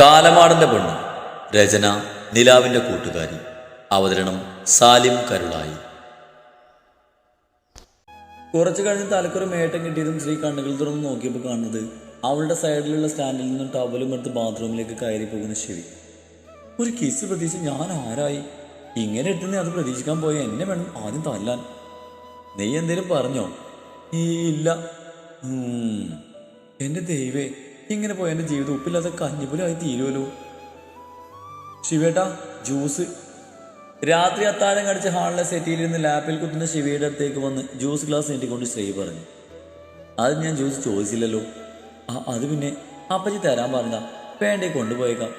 കാലമാടന്റെ പെണ്ണ്. രചന നിലാവിന്റെ കൂട്ടുകാരി. അവതരണം സാലിം കരുളായി. കുറച്ചു കഴിഞ്ഞ് തലക്കൊരു മേട്ടം കിട്ടിയതും ശ്രീ കണ്ണുകൾ തുറന്ന് നോക്കിയപ്പോൾ കാണുന്നത് അവളുടെ സൈഡിലുള്ള സ്റ്റാൻഡിൽ നിന്നും ടവലും എടുത്ത് ബാത്റൂമിലേക്ക് കയറി പോകുന്ന ശിവി. ഒരു കിസ് പ്രതീക്ഷിച്ച് ഞാൻ ആരായി? ഇങ്ങനെ എത്തുന്ന അത് പ്രതീക്ഷിക്കാൻ പോയ എന്നെ വേണം ആദ്യം തല്ലാൻ. നീ എന്തേലും പറഞ്ഞോ? ഈ ഇല്ല. എന്റെ ദൈവേ. ഇങ്ങനെ പോയ എന്റെ ജീവിതം ഉപ്പില്ലാതെ ആയി തീരുമല്ലോ ശിവേട്ടാ ജ്യൂസ്. രാത്രി അത്താഴം കടിച്ച് ഹാളിലെ സെറ്റിയിലിരുന്ന് ലാപ്പിൽ കുത്തുന്ന ശിവയുടെ അടുത്തേക്ക് വന്ന് ജ്യൂസ് ഗ്ലാസ് നീട്ടിക്കൊണ്ട് ശ്രീ പറഞ്ഞു. അത് ഞാൻ ജ്യൂസ് ചോദിച്ചില്ലല്ലോ. ആ അത് പിന്നെ അപ്പച്ചി തരാൻ പറഞ്ഞ വേണ്ടേ കൊണ്ടുപോയേക്കാം.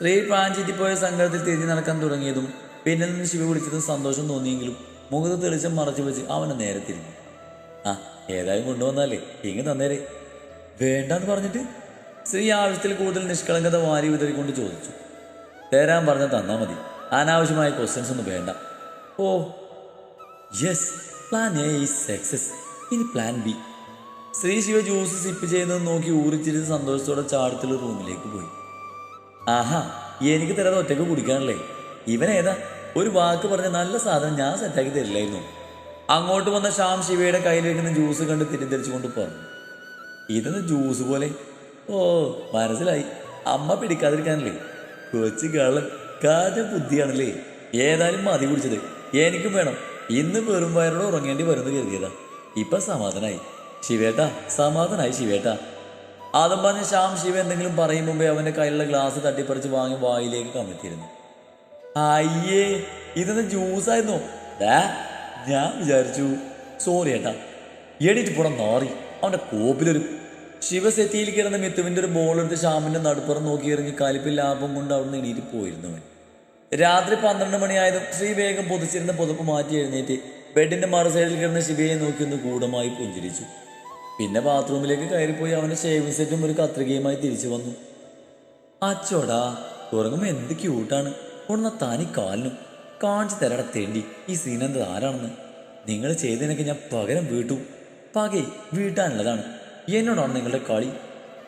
ശ്രീ പ്രാഞ്ചിറ്റി പോയ സങ്കടത്തിൽ തിരിഞ്ഞു നടക്കാൻ തുടങ്ങിയതും പിന്നെ നിന്ന് ശിവ വിളിച്ചതും സന്തോഷം തോന്നിയെങ്കിലും മുഖത്ത് തെളിച്ചം മറച്ചു വെച്ച് അവനെ നേരെ തിരിഞ്ഞു. ആ ഏതായാലും കൊണ്ടുവന്നാലേ. ഇങ്ങ് തന്നേരെ. വേണ്ടാന്ന് പറഞ്ഞിട്ട്? സ്ത്രീ ആവശ്യത്തിൽ കൂടുതൽ നിഷ്കളങ്കത വാരി വിതറിക്കൊണ്ട് ചോദിച്ചു. തരാൻ പറഞ്ഞ തന്നാ മതി. അനാവശ്യമായ ക്വസ്റ്റ്യൻസ് ഒന്നും വേണ്ട. ഓ yes plan A is success ഇനി പ്ലാൻ ബി സ്ത്രീ ശിവ ജ്യൂസ് സിപ്പ് ചെയ്യുന്നത് നോക്കി ഊറിച്ചിരുന്ന് സന്തോഷത്തോടെ ചാടത്തിൽ റൂമിലേക്ക് പോയി. ആഹാ എനിക്ക് തരാതെ ഒറ്റയ്ക്ക് കുടിക്കാനല്ലേ? ഇവനേതാ ഒരു വാക്ക് പറഞ്ഞ നല്ല സാധനം ഞാൻ സെറ്റാക്കി തരില്ലായിരുന്നു. അങ്ങോട്ട് വന്ന ശ്യാം ശിവയുടെ കയ്യിലിരിക്കുന്ന ജ്യൂസ് കണ്ട് തിരിച്ചടിച്ചുകൊണ്ട് പറഞ്ഞു. ഇതെന്ന് ജ്യൂസ് പോലെ? ഓ മനസ്സിലായി. അമ്മ പിടിക്കാതിരിക്കാനല്ലേ? കൊച്ചു കള്ളൻ കാറ്റ ബുദ്ധിയാണല്ലേ? ഏതായാലും മതി കുടിച്ചത്. എനിക്കും വേണം. ഇന്ന് വെറും വയറോട് ഉറങ്ങേണ്ടി വരുന്നു കരുതിയതാ. ഇപ്പൊ സമാധാനായി. ശിവേട്ട സമാധാനായി ശിവേട്ട. ആദം പറഞ്ഞ ശ്യാം ശിവ എന്തെങ്കിലും പറയും മുമ്പേ അവന്റെ കയ്യിലുള്ള ഗ്ലാസ് തട്ടിപ്പറിച്ച് വാങ്ങി വായിലേക്ക് കമ്മിത്തിയിരുന്നു അയ്യേ ഇതെന്താ ജ്യൂസ് ആയിരുന്നു? ഞാൻ വിചാരിച്ചു. സോറി ഏട്ടാ. എണീറ്റ് പുറം നാറി അവന്റെ കോപ്പിലൊരു ശിവസെറ്റിയിൽ കിടന്ന മിത്തുവിന്റെ ഒരു ബോൾ എടുത്ത് ശ്യാമിന്റെ നടുപ്പുറം നോക്കി ഇറങ്ങി കാലിപ്പിൽ ലാഭം കൊണ്ട് അവിടുന്ന് എണീറ്റ് പോയിരുന്നവൻ രാത്രി പന്ത്രണ്ട് മണിയായതും ശ്രീ വേഗം പൊതിച്ചിരുന്ന പുതപ്പ് മാറ്റി എഴുന്നേറ്റ് ബെഡിന്റെ മറു സൈഡിൽ കിടന്ന ശിവയെ നോക്കി ഒന്ന് ഗൂഢമായി പുഞ്ചിരിച്ചു. പിന്നെ ബാത്റൂമിലേക്ക് കയറിപ്പോയി അവന്റെ ഷേവിംഗ് സെറ്റും ഒരു കത്രികയുമായി തിരിച്ചു വന്നു. അച്ചോടാ ഉറങ്ങുമ്പോ എന്ത് ക്യൂട്ടാണ് ഉണർന്ന തനി കാലിനും കാണിച്ചു തരട തേണ്ടി ഈ സീൻ ആരാണെന്ന്. നിങ്ങൾ ചെയ്തതിനൊക്കെ ഞാൻ പകരം വീട്ടു. പകെ വീട്ടാനുള്ളതാണ്. എന്നോടാണ് നിങ്ങളുടെ കളി?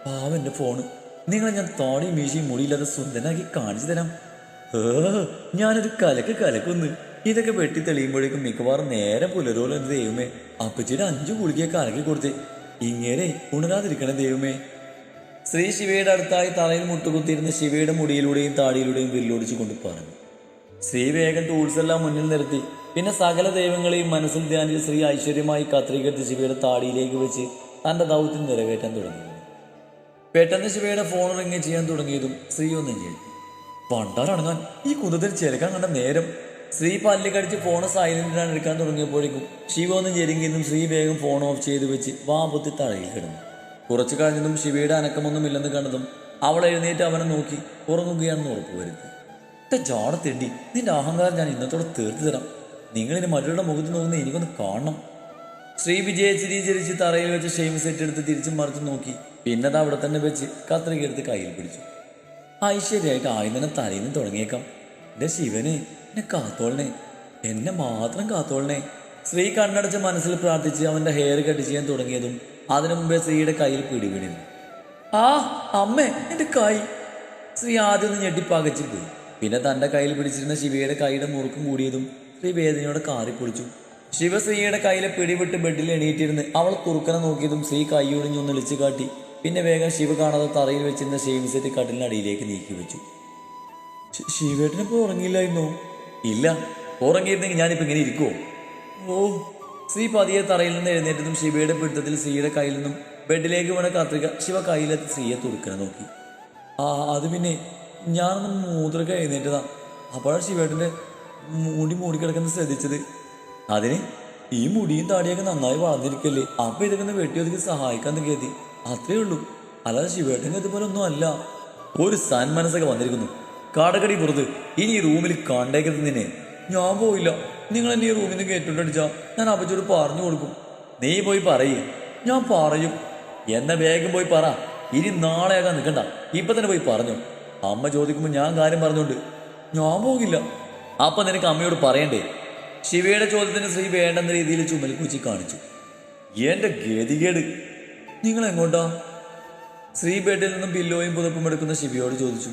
പാവന്റെ ഫോണ്. നിങ്ങളെ ഞാൻ താടിയും മീശയും മുടിയില്ലാതെ സുന്ദരനാക്കി കാണിച്ചു തരാം. ഏ ഞാനൊരു കലക്ക് കലക്കൊന്ന്. ഇതൊക്കെ വെട്ടി തെളിയുമ്പോഴേക്കും മിക്കവാറും നേരെ പുലരോലോ എന്ന് ദൈവമേ. അപ്പച്ചിയുടെ അഞ്ചു ഗുളികയെ കലക്കി കൊടുത്തേ. ഇങ്ങനെ ഉണരാതിരിക്കണേ ദൈവമേ. ശ്രീ ശിവയുടെ അടുത്തായി തലയിൽ മുട്ടുകുത്തിയിരുന്ന ശിവയുടെ മുടിയിലൂടെയും താടിയിലൂടെയും വില്ലൊടിച്ചു കൊണ്ട് പറഞ്ഞു. ശ്രീ വേഗം ടൂൾസ് എല്ലാം മുന്നിൽ നിർത്തി. പിന്നെ സകല ദൈവങ്ങളെയും മനസ്സിൽ ധ്യാനിച്ച് ശ്രീ ഐശ്വര്യമായി കത്രികെടുത്ത് ശിവയുടെ താടിയിലേക്ക് വെച്ച് തന്റെ ദൗത്യം നിറവേറ്റാൻ തുടങ്ങി. പെട്ടെന്ന് ശിവയുടെ ഫോൺ റിങ് ചെയ്യാൻ തുടങ്ങിയതും ശ്രീ ഒന്നും ചെയ്തു. പണ്ടാറണങ്ങാൻ ഈ കുന്തത്തിൽ ചെലക്കാൻ കണ്ട നേരം ശ്രീ പല്ല് കടിച്ച് ഫോൺ സൈലന്റിലാണ് എടുക്കാൻ തുടങ്ങിയപ്പോഴേക്കും ശിവ ഒന്നും ഞെരുങ്ങിയതും ശ്രീ വേഗം ഫോൺ ഓഫ് ചെയ്ത് വെച്ച് വാപുത്തി തഴയിൽ കിടന്നു. കുറച്ചു കഴിഞ്ഞതും ശിവയുടെ അനക്കമൊന്നുമില്ലെന്ന് കണ്ടതും അവൾ എഴുന്നേറ്റ് അവനെ നോക്കി ഉറങ്ങുകയാണെന്ന് ഉറപ്പുവരുത്തി ഒറ്റ ജാട തെണ്ടി നിന്റെ അഹങ്കാരം ഞാൻ ഇന്നത്തോടെ തീർത്തു തരാം നിങ്ങളിനി മറ്റുള്ള മുഖത്ത് നോക്കുന്ന എനിക്കൊന്ന് കാണണം. ശ്രീ വിജയ ചിരി ചിരിച്ച് തറയിൽ വെച്ച് ഷെയിം സെറ്റ് എടുത്ത് തിരിച്ചും മറിച്ചും നോക്കി. പിന്നെ അത് അവിടെ തന്നെ വെച്ച് കത്രിക എടുത്ത് കയ്യിൽ പിടിച്ചു. ഐശ്വര്യമായിട്ട് ആദ്യം തന്നെ നിന്ന് തുടങ്ങിയേക്കാം. എന്റെ ശിവനെ എന്നെ കാത്തോളണേ. എന്നെ മാത്രം കാത്തോളണേ. ശ്രീ കണ്ണടച്ച് മനസ്സിൽ പ്രാർത്ഥിച്ച് അവന്റെ ഹെയർ കട്ട് ചെയ്യാൻ തുടങ്ങിയതും അതിനു മുമ്പേ ശ്രീയുടെ കയ്യിൽ പിടിവിടിരുന്നു ആ അമ്മേ എന്റെ കൈ. ശ്രീ ആദ്യം ഒന്ന് ഞെട്ടിപ്പകച്ചു പോയി പിന്നെ തന്റെ കയ്യിൽ പിടിച്ചിരുന്ന ശിവയുടെ കൈയുടെ മുറുക്കും കൂടിയതും ശ്രീ വേദനയോടെ കാറിപ്പൊളിച്ചു. ശിവ ശ്രീയുടെ കയ്യിലെ പിടിവിട്ട് ബെഡിൽ എണീറ്റിരുന്ന് അവൾ കുറുക്കനെ നോക്കിയതും ശ്രീ കൈയൊടിഞ്ഞൊന്ന് ഇളിച്ചു കാട്ടി. പിന്നെ വേഗം ശിവ കാണാതെ തറയിൽ വെച്ചിരുന്ന ഷേവിംഗ് സെറ്റ് കട്ടിലിനടിയിലേക്ക് നീക്കി വെച്ചു. ശി- ശിവേട്ടനിപ്പോ ഉറങ്ങിയില്ലായിരുന്നോ? ഇല്ല. ഉറങ്ങിയിരുന്നെങ്കിൽ ഞാനിപ്പോ ഇങ്ങനെ ഇരിക്കുമോ ഓ. ശ്രീ പതിയെ തറയിൽ നിന്ന് എഴുന്നേറ്റതും ശിവയുടെ പിടുത്തത്തിൽ ശ്രീയുടെ കയ്യിൽ നിന്നും ബെഡിലേക്ക് വീണ കത്രിക ശിവ കയ്യിലെത്തി ശ്രീയെ തുറക്കനെ നോക്കി. ആ അത് പിന്നെ ഞാനൊന്ന് മൂത്രക്ക എഴുന്നേറ്റതാ. അപ്പോഴാണ് ശിവേട്ടന്റെ മൂടി മൂടിക്കിടക്കുന്നത് ശ്രദ്ധിച്ചത്. അതിന് ഈ മുടിയും താടിയൊക്കെ നന്നായി വളർന്നിരിക്കല്ലേ? അപ്പൊ ഇതൊക്കെ ഒന്ന് വെട്ടി ഒതുക്കി സഹായിക്കാൻ കരുതി. അത്രേ ഉള്ളൂ. അല്ലാതെ ശിവേട്ടൻ ഇതുപോലെ ഒന്നും അല്ല. ഒരു സന്മനസ്സൊക്കെ വന്നിരിക്കുന്നു. കാടകടി പുറത്ത്. ഇനി ഈ റൂമിൽ കണ്ടേക്കരുത് നിന്നെ. ഞാൻ പോയില്ല. നിങ്ങൾ എന്നെ ഈ റൂമിൽ നിന്ന് കേട്ടോണ്ടടിച്ചാ ഞാൻ അപ്പച്ചോട് പറഞ്ഞു കൊടുക്കും. നീ പോയി പറയേ. ഞാൻ പറയും. എന്നെ വേഗം പോയി പറ. ഇനി നാളെയാകാൻ നിൽക്കണ്ട. ഇപ്പൊ തന്നെ പോയി പറഞ്ഞു. അമ്മ ചോദിക്കുമ്പോൾ ഞാൻ കാര്യം പറഞ്ഞോണ്ട്. ഞാൻ പോകില്ല. അപ്പൊ നിനക്ക് അമ്മയോട് പറയണ്ടേ? ശിവയുടെ ചോദ്യത്തിന് ശ്രീ വേണ്ടെന്ന രീതിയിൽ ചുമൽ കുച്ചി കാണിച്ചു. എന്റെ ഗതികേട്. നിങ്ങൾ എങ്ങോട്ടാ ശ്രീ ബെഡിൽ നിന്നും ബില്ലോയും പുതപ്പും എടുക്കുന്ന ശിവയോട് ചോദിച്ചു.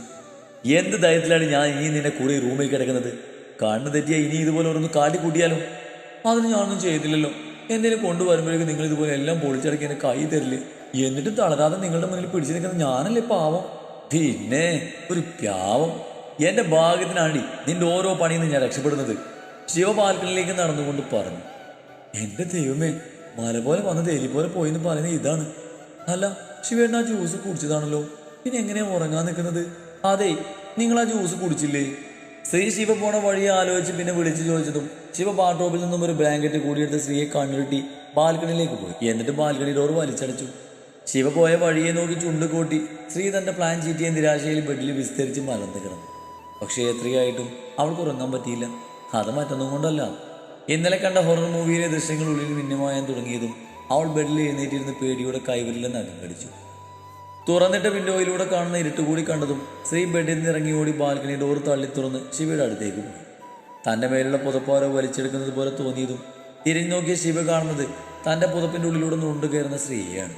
എന്ത് ധൈര്യത്തിലാണ് ഞാൻ ഇനി നിന്നെ കൂടെ റൂമിൽ കിടക്കുന്നത്? കണ്ണു തെറ്റിയ ഇനി ഇതുപോലെ ഒന്ന് കാട്ടിക്കൂട്ടിയാലോ അതിന് ഞാനൊന്നും ചെയ്തില്ലല്ലോ. എന്തെങ്കിലും കൊണ്ടുവരുമ്പോഴേക്കും നിങ്ങൾ ഇതുപോലെ എല്ലാം പൊളിച്ചടക്കി എന്നെ കൈ തരില്ലേ? എന്നിട്ടും തളരാതെ നിങ്ങളുടെ മുന്നിൽ പിടിച്ചു നിൽക്കുന്ന ഞാനല്ലേ പാവം? പിന്നെ ഒരു പ്യാവം എന്റെ ഭാഗ്യത്തിനാണ്ടി നിന്റെ ഓരോ പണിയിൽ നിന്ന് ഞാൻ രക്ഷപ്പെടുന്നത്. ശിവപാൽക്കലിലേക്ക് നടന്നുകൊണ്ട് പറഞ്ഞു എന്റെ ദൈവമേ മല പോലെ വന്നത് എലി പോലെ പോയിന്ന് പറയുന്നത് ഇതാണ്. അല്ല ശിവേട്ടൻ ആ ജ്യൂസ് കുടിച്ചതാണല്ലോ. പിന്നെ എങ്ങനെയാ ഉറങ്ങാൻ നിൽക്കുന്നത്? അതെ നിങ്ങൾ ആ ജ്യൂസ് കുടിച്ചില്ലേ? ശ്രീ ശിവ പോണ വഴി ആലോചിച്ച് പിന്നെ വിളിച്ചു ചോദിച്ചതും ശിവ ബാർഡ്രോബിൽ നിന്നും ഒരു ബ്ലാങ്കറ്റ് കൂടിയെടുത്ത് സ്ത്രീയെ കണ്ണുരുട്ടി ബാൽക്കണിയിലേക്ക് പോയി. എന്നിട്ട് ബാൽക്കണി ഡോർ വലിച്ചടച്ചു. ശിവ പോയ വഴിയെ നോക്കി ചുണ്ട് കൂട്ടി ശ്രീ തന്റെ പ്ലാൻ ചീറ്റിയ നിരാശയിൽ ബെഡിൽ വിസ്തരിച്ച് മലർന്നു കിടന്നു. പക്ഷേ എത്രയായിട്ടും അവൾക്ക് ഉറങ്ങാൻ പറ്റിയില്ല. അത് മറ്റൊന്നും കൊണ്ടല്ല. ഇന്നലെ കണ്ട ഹൊറർ മൂവിയിലെ ദൃശ്യങ്ങൾ ഉള്ളിൽ മിന്നമായാൻ തുടങ്ങിയതും അവൾ ബെഡിൽ എഴുന്നേറ്റിരുന്ന് പേടിയുടെ കൈവിരലിൽ നഖം കടിച്ചു. തുറന്നിട്ട വിൻഡോയിലൂടെ കാണുന്ന ഇരുട്ടുകൂടി കണ്ടതും ശ്രീ ബെഡിൽ നിന്ന് ഇറങ്ങി ഓടി ബാൽക്കണി ഡോർ തള്ളി തുറന്ന് ശിവയുടെ അടുത്തേക്ക് പോയി. തന്റെ മേലുള്ള പുതപ്പാരോ വലിച്ചെടുക്കുന്നത് പോലെ തോന്നിയതും തിരിഞ്ഞു നോക്കിയ ശിവ കാണുന്നത് തന്റെ പുതപ്പിന്റെ ഉള്ളിലൂടെ നുണ്ടു കയറുന്ന സ്ത്രീയാണ്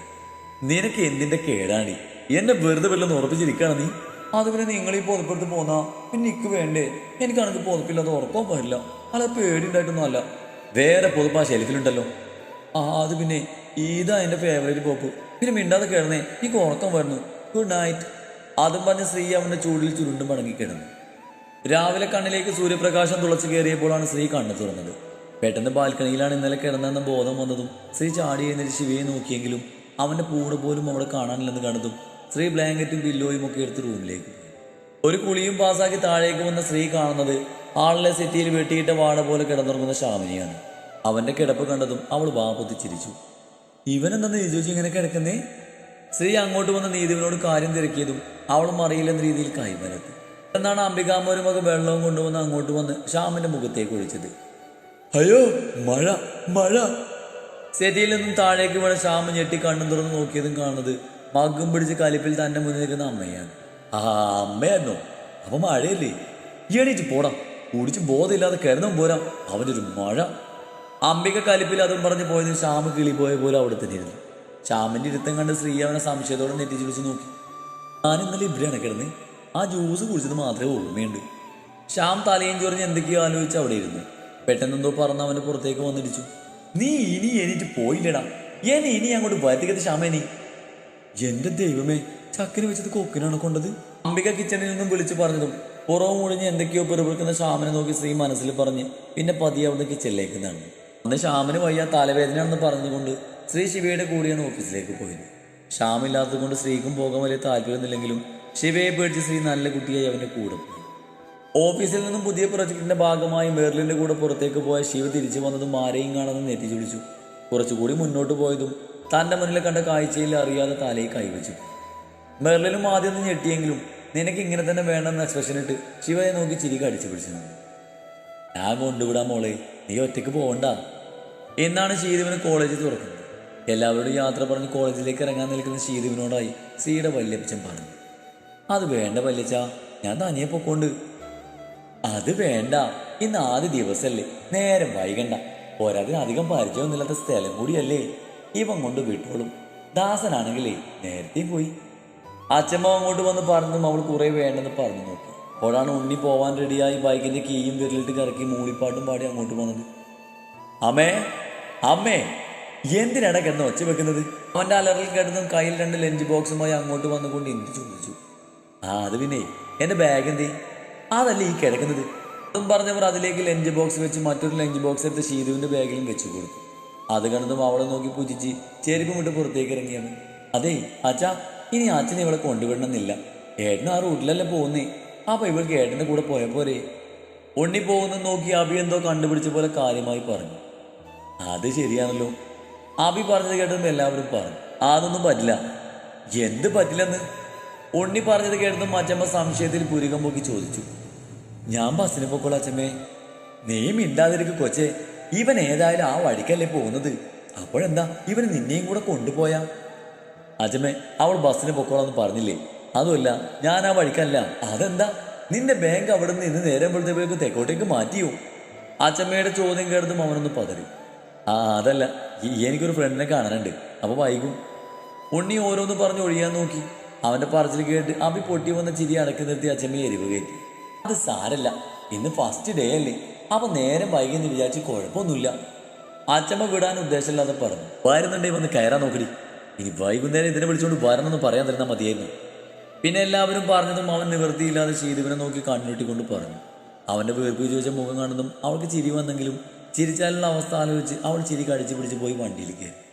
നിനക്ക് എന്തിന്റെ കേടാണി എന്നെ വെറുതെ വല്ലൊന്ന് ഉറപ്പിച്ചിരിക്കുകയാണ് നീ? അതുപോലെ നിങ്ങൾ ഈ പുതപ്പെടുത്ത് പോന്നാ. പിന്നെ നിക്ക് വേണ്ടേ? എനിക്കാണെങ്കിൽ പുതപ്പില്ലാതെ ഉറക്കാൻ പാടില്ല. അല്ല പേടി ഉണ്ടായിട്ടൊന്നും അല്ല വേറെ പുതപ്പ് ആ ഷെൽഫിലുണ്ടല്ലോ ആ അത് പിന്നെ ഇതാ എന്റെ ഫേവറേറ്റ് പോപ്പ്. പിന്നെ മിണ്ടാതെ കിടന്നേ എനിക്ക് ഉറക്കം വരുന്നു. ഗുഡ് നൈറ്റ് അതും പറഞ്ഞ് ശ്രീ അവന്റെ ചൂടിൽ ചുരുണ്ടും മടങ്ങി കിടന്നു. രാവിലെ കണ്ണിലേക്ക് സൂര്യപ്രകാശം തുളച്ചു കയറിയപ്പോഴാണ് ശ്രീ കണ്ണു തുറന്നത്. പെട്ടെന്ന് ബാൽക്കണിയിലാണ് ഇന്നലെ കിടന്നെന്ന ബോധം വന്നതും ശ്രീ ചാടി എഴുന്നേറ്റ് ശിവയെ നോക്കിയെങ്കിലും അവന്റെ പൂട് പോലും അവിടെ കാണാനില്ലെന്ന് കണ്ടതും ശ്രീ ബ്ലാങ്കറ്റും പില്ലോയും ഒക്കെ എടുത്ത് റൂമിലേക്ക് ഒരു കുളിയും പാസാക്കി താഴേക്ക് വന്ന സ്ത്രീ കാണുന്നത് ആളിലെ സെറ്റിയിൽ വെട്ടിയിട്ട വാട പോലെ കിടന്നുറങ്ങുന്ന ശാമിനിയാണ്. അവന്റെ കിടപ്പ് കണ്ടതും അവൾ വാപ്പൊത്തി ചിരിച്ചു ഇവനെന്താ ചോദിച്ചു ഇങ്ങനെ കിടക്കുന്നേ? സ്ത്രീ അങ്ങോട്ട് വന്ന നീതിവിനോട് കാര്യം തിരക്കിയതും അവൾ മറിയില്ലെന്ന രീതിയിൽ കൈമലത്തി എന്നാണ് അംബികാമോരും ഒക്കെ വെള്ളവും കൊണ്ടുവന്ന് അങ്ങോട്ട് വന്ന് ശ്യാമിന്റെ മുഖത്തേക്ക് ഒഴിച്ചത്. അയ്യോ മഴ മഴ. സെറ്റിയിൽ നിന്നും താഴേക്ക് വീണ ശ്യാമൻ ഞെട്ടി കണ്ണും തുറന്ന് നോക്കിയതും കാണുന്നത് മഗ്ഗും പിടിച്ച് കലിപ്പിൽ തന്നെ മുന്നിൽ നിൽക്കുന്ന അമ്മയാണ്. ആ അമ്മയായിരുന്നോ. അപ്പൊ മഴയല്ലേ? എണീറ്റ് പോടാം. കുടിച്ച് ബോധമില്ലാതെ കരുതും പോരാ. അവന്റെ ഒരു മഴ. അംബിക കലിപ്പിൽ അതും പറഞ്ഞ് പോയതിന് ശ്യാമ കിളി പോയ പോലെ അവിടെ തന്നെ ഇരുന്നു. ശ്യാമിന്റെ ഇരുത്തം കണ്ട് ശ്രീ അവനെ സംശയത്തോടെ നെറ്റിച്ച് വിളിച്ച് നോക്കി. ഞാൻ ഇന്നലെ ഇവിടെയാണ് കിടന്ന്. ആ ജ്യൂസ് കുടിച്ചത് മാത്രമേ ഓർമ്മയുണ്ട് ശ്യാം തലയും ചൊറിഞ്ഞ് എന്തൊക്കെയോ ആലോചിച്ച് അവിടെ ഇരുന്നു. പെട്ടെന്നെന്തോ പറഞ്ഞ് അവന്റെ പുറത്തേക്ക് വന്നിടിച്ചു. നീ ഇനി എനിക്ക് പോയില്ലടാ. എന്നെ ഇനി അങ്ങോട്ട് വരുത്തിക്കത്ത് ശ്യാമേനി എന്റെ ദൈവമേ ചക്കിന് വെച്ചത് കൊക്കിനാണ് കൊണ്ടത്. അംബിക കിച്ചണിൽ നിന്നും വിളിച്ചു പറഞ്ഞതും പുറവും മുഴിഞ്ഞ് എന്തൊക്കെയോ പെറുപിറുക്കുന്ന ശ്യാമനെ നോക്കി സ്ത്രീ മനസ്സിൽ പറഞ്ഞ് പിന്നെ പതിയെ അവിടെ കിച്ചണിലേക്ക് നടന്നു. അന്ന് ശ്യാമിന് വയ്യ തലവേദനയാണെന്ന് പറഞ്ഞുകൊണ്ട് ശ്രീ ശിവയുടെ കൂടെയാണ് ഓഫീസിലേക്ക് പോയത്. ശ്യാമില്ലാത്തത് കൊണ്ട് സ്ത്രീക്കും പോകാൻ വലിയ താല്പര്യമൊന്നുമില്ലെങ്കിലും ശിവയെ പേടിച്ച് സ്ത്രീ നല്ല കുട്ടിയായി അവന്റെ കൂടെ ഓഫീസിൽ നിന്നും പുതിയ പ്രൊജക്ടിന്റെ ഭാഗമായി മെർലിന്റെ കൂടെ പുറത്തേക്ക് പോയ ശിവ തിരിച്ചു വന്നതും ആരെയും കാണാതെ നെറ്റി വിളിച്ചു കുറച്ചുകൂടി മുന്നോട്ട് പോയതും തന്റെ മുന്നിൽ കണ്ട കാഴ്ചയിൽ അറിയാതെ തലയിൽ കൈവച്ചു. മെർലിനും ആദ്യം ഒന്ന് ഞെട്ടിയെങ്കിലും നിനക്ക് ഇങ്ങനെ തന്നെ വേണമെന്ന് എക്സ്പ്രഷൻ ഇട്ട് ശിവയെ നോക്കി ചിരി കടിച്ചു പിടിച്ചു ഞാൻ കൊണ്ടുവിടാം മോളെ നീ ഒറ്റയ്ക്ക് പോകണ്ട എന്നാണ് ശീതുവിന് കോളേജിൽ തുറക്കുന്നത്. എല്ലാവരോടും യാത്ര പറഞ്ഞ് കോളേജിലേക്ക് ഇറങ്ങാൻ നിൽക്കുന്ന ശീതുവിനോടായി സീയുടെ വല്യപ്പച്ചൻ പറഞ്ഞു. അത് വേണ്ട വല്യച്ച ഞാൻ തനിയെ പൊക്കോണ്ട്. അത് വേണ്ട ഇന്ന് ആദ്യ ദിവസമല്ലേ നേരം വൈകണ്ട. പോരാതിന് അധികം പരിചയമൊന്നുമില്ലാത്ത സ്ഥലം കൂടിയല്ലേ. ഇവൻ കൊണ്ട് വിട്ടോളും. ദാസനാണെങ്കിലേ നേരത്തെ പോയി. അച്ഛമ്മ അങ്ങോട്ട് വന്ന് പറഞ്ഞതും അവൾ കുറെ വേണ്ടെന്ന് പറഞ്ഞു നോക്കി. അപ്പോഴാണ് ഉണ്ണി പോവാൻ റെഡിയായി ബൈക്കിന്റെ കീയും വിരലിട്ട് കറക്കി മൂളിപ്പാട്ടും പാടി അങ്ങോട്ട് വന്നത്. അമ്മേ അമ്മേ എന്തിനാണ് കിടന്ന് ഒച്ച വെക്കുന്നത്? അവന്റെ അലറിൽ കിടന്നും കയ്യിൽ രണ്ട് ലഞ്ച് ബോക്സുമായി അങ്ങോട്ട് വന്നുകൊണ്ട് എന്ത് ചോദിച്ചു? ആ അത് പിന്നെ എന്റെ ബാഗ് എന്തേ? അതല്ല ഈ കിടക്കുന്നത്? അതും പറഞ്ഞവർ അതിലേക്ക് ലഞ്ച് ബോക്സ് വെച്ച് മറ്റൊരു ലഞ്ച് ബോക്സ് എടുത്ത് ഷീതുവിന്റെ ബാഗിലും വെച്ചു കൊടുത്തു. അത് കണ്ടതും അവളെ നോക്കി പൂജിച്ച് ചെരുപ്പ് വിട്ട് പുറത്തേക്ക് ഇറങ്ങിയത് അതെ അച്ഛാ ഇനി അച്ഛൻ ഇവളെ കൊണ്ടുവിടണമെന്നില്ല. ഏട്ടൻ ആ റൂട്ടിലല്ലേ പോകുന്നേ? അപ്പൊ ഇവൾക്ക് ഏട്ടന്റെ കൂടെ പോയ പോരെ? ഉണ്ണി പോകുന്ന നോക്കി അബി എന്തോ കണ്ടുപിടിച്ച പോലെ കാര്യമായി പറഞ്ഞു. അത് ശരിയാണല്ലോ. അബി പറഞ്ഞത് കേട്ടതും എല്ലാവരും പറഞ്ഞു. അതൊന്നും പറ്റില്ല. എന്ത് പറ്റില്ലെന്ന്? ഉണ്ണി പറഞ്ഞത് കേട്ടതും അച്ചമ്മ സംശയത്തിൽ പുരുകം പൊക്കി ചോദിച്ചു. ഞാൻ ബസ്സിന് പൊക്കോളൂ അച്ചമ്മേ നീ മിണ്ടാതിരിക്കും കൊച്ചേ. ഇവൻ ഏതായാലും ആ വഴിക്കല്ലേ പോകുന്നത്. അപ്പോഴെന്താ? ഇവൻ നിന്നെയും കൂടെ കൊണ്ടുപോയാ? അജമേ അവൾ ബസ്സിന് പൊക്കോളാന്ന് പറഞ്ഞില്ലേ? അതുമല്ല ഞാൻ ആ വഴിക്കല്ല. അതെന്താ? നിന്റെ ബാങ്ക് അവിടെ നിന്ന് ഇന്ന് നേരം വെളുത്തപ്പോഴേക്ക് തെക്കോട്ടേക്ക് മാറ്റിയോ? അച്ചമ്മയുടെ ചോദ്യം കേട്ടതും അവനൊന്ന് പതറി. ആ അതല്ല. എനിക്കൊരു ഫ്രണ്ടിനെ കാണാനുണ്ട്. അപ്പൊ വൈകും. ഉണ്ണി ഓരോന്ന് പറഞ്ഞ് ഒഴിയാൻ നോക്കി. അവന്റെ പറച്ചിൽ കേട്ട് അഭി പൊട്ടി വന്ന ചിരി അടക്കി നിർത്തി അച്ഛമ്മയെ എരിവ് കയറ്റി. അത് സാരല്ല. ഇന്ന് ഫസ്റ്റ് ഡേ അല്ലേ? അപ്പൊ നേരം വൈകിന്ന് വിചാരിച്ച് കുഴപ്പമൊന്നുമില്ല. അച്ഛമ്മ വിടാൻ ഉദ്ദേശമില്ലാതെ പറഞ്ഞു വരുന്നുണ്ടെങ്കിൽ വന്ന് കയറാൻ നോക്കി ഇനി വൈകുന്നേരം ഇതിനെ വിളിച്ചുകൊണ്ട് വരണമെന്ന് പറയാൻ തരുന്നാൽ മതിയായിരുന്നു. പിന്നെ എല്ലാവരും പറഞ്ഞതും അവൻ നിവൃത്തിയില്ലാതെ ശീതുവിനെ നോക്കി കണ്ണുരുട്ടിക്കൊണ്ട് പറഞ്ഞു. അവന്റെ വീർപ്പ് ചോദിച്ച മുഖം കാണുന്നതും അവൾക്ക് ചിരി വന്നെങ്കിലും ചിരിച്ചാലുള്ള അവസ്ഥ ആലോചിച്ച് അവൾ ചിരി കടിച്ചു പിടിച്ച് പോയി വണ്ടിയിൽ കയറി.